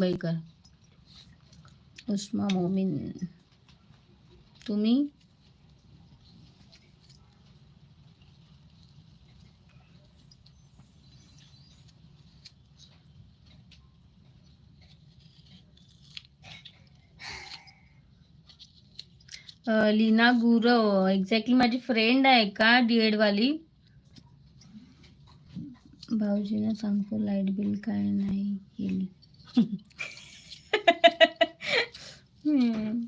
मुंबईकर उस्मा मोमीन. तुम्ही? लीना गुरव. एक्झॅक्टली माझी फ्रेंड आहे का डीएड वाली? भाऊजींना सांगतो लाइट बिल काय नाही केली हम्म.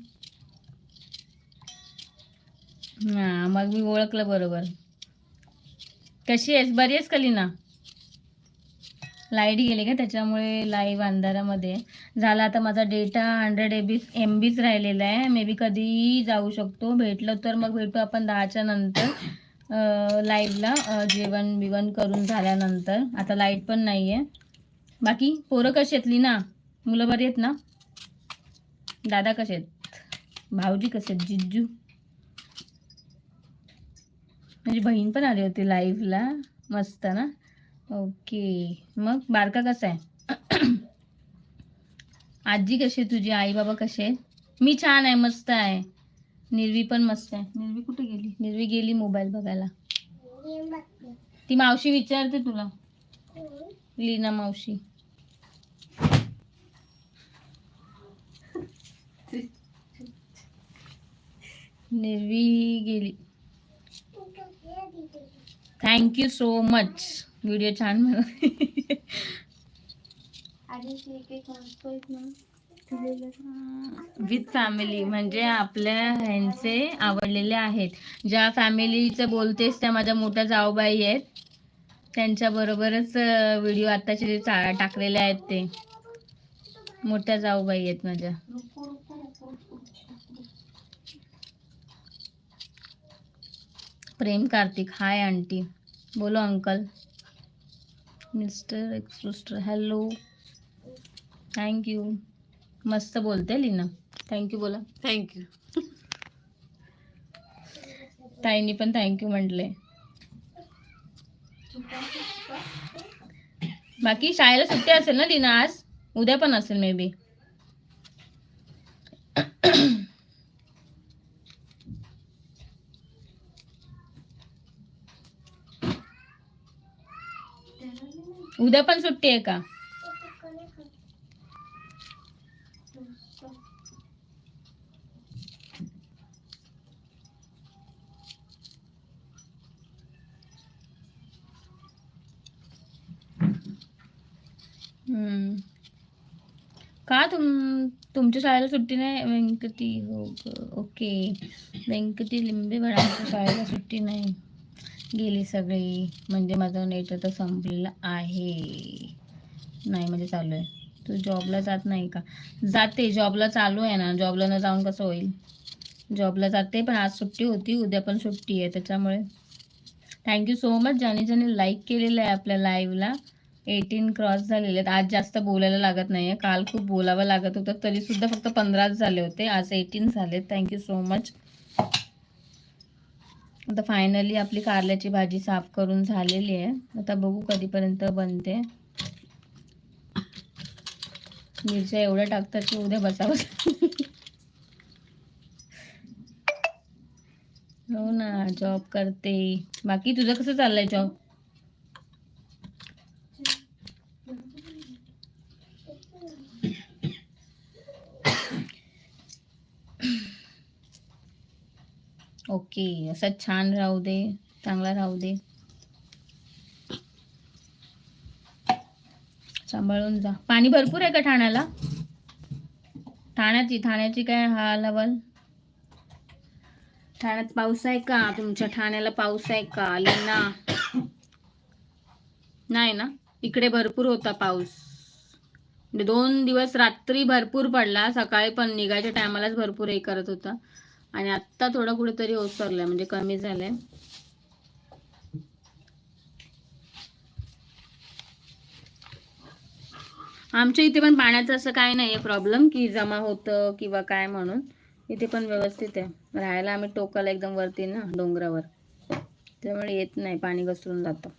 हा मग मी ओळखलं बरोबर. कशी आहेस? बरी आहेस कलिना लाइट गेली का त्याच्यामुळे लाईव्ह अंधारामध्ये? झाला आता माझा डेटा हंड्रेड एबी एम बीच राहिलेला आहे. मे बी कधीही जाऊ शकतो. भेटलं तर मग भेटू आपण दहाच्या नंतर. लाईव्हला जेवण बिवण करून झाल्यानंतर. आता लाइट पण नाही आहे बाकी पोरं कशी आहेत ना मुलं बरी आहेत ना? दादा कसे आहेत? भाऊजी कसे आहेत? जिज्जू? माझी बहीण पण आली होती लाईव्हला मस्त ना? ओके मग बारका कसा आहे? आजी कशी आहे तुझी? आई बाबा कसे आहेत? मी छान आहे मस्त आहे. निर्वी पण मस्त आहे. निर्वी कुठे गेली? निर्वी गेली मोबाईल बघायला. ती मावशी विचारते तुला. लीना मावशी. निर्वी गेली. Thank you so much video छान विथ फॅमिली म्हणजे आपल्या ह्यांचे आवडलेले आहेत. ज्या फॅमिलीचं बोलतेस त्या माझ्या मोठ्या जाऊबाई आहेत. त्यांच्या बरोबरच व्हिडिओ आत्ताचे जे चा- टाकलेले आहेत ते. मोठ्या जाऊबाई आहेत माझ्या. प्रेम कार्तिक। Hi aunty. बोलो uncle. Mister ex mister hello. Thank you मस्त बोलते लीना। थँक्यू बोला। थैंक थँक्यू ताईनी पण थँक्यू म्हटले बाकी शाळेला सुट्टी असेल ना लीना आज? उद्या पण असेल मे बी उद्या पण सुट्टी आहे का? हम्म. का तुम तुमच्या शाळेला सुट्टी नाही? व्यंकटी हो ओके. व्यंकटी लिंबे मॅडमच्या शाळेला सुट्टी नाही. गेली सगळी. म्हणजे माझं नेट आता संपलेलं आहे. नाही म्हणजे चालू आहे. तू जॉबला जात नाही का? जाते. जॉबला चालू आहे ना. जॉबला न जाऊन कसं होईल? जॉबला जाते पण आज सुट्टी होती. उद्या पण सुट्टी आहे. त्याच्यामुळे. थँक्यू सो मच ज्याने ज्याने लाईक केलेलं आहे आपल्या लाईव्हला एटीन क्रॉस झालेले आहेत. आज जास्त बोलायला लागत नाही आहे काल खूप बोलावं लागत होतं. तरीसुद्धा फक्त पंधराच झाले होते. आज एटीन झाले थँक्यू सो मच आता फायनली आपली कारल्याची भाजी साफ करून झालेली आहे. आता बघू कधीपर्यंत बनते. मिरच्या एवढ्या टाकतात की उद्या बसावं हो ना जॉब करते. बाकी तुझं कसं चाललंय जॉब ओके असं छान राहू दे चांगला राहू दे. सांभाळून जा. पाणी भरपूर आहे का ठाण्याला? ठाण्याची ठाण्याची काय हाल हवाल ठाण्यात पाऊस आहे का? तुमच्या ठाण्याला पाऊस आहे का? लीना नाही ना? इकडे भरपूर होता पाऊस. म्हणजे दोन दिवस रात्री भरपूर पडला. सकाळी पण निघायच्या टायमालाच भरपूर हे करत होता. आणि आत्ता थोडं कुठेतरी ओसरलंय म्हणजे कमी झालंय. आमच्या इथे पण पाण्याचं असं काय नाही आहे प्रॉब्लेम की जमा होतं किंवा काय म्हणून. इथे पण व्यवस्थित आहे. राहायला आम्ही टोकाला एकदम वरती ना डोंगरावर. त्यामुळे येत नाही पाणी घसरून जातं.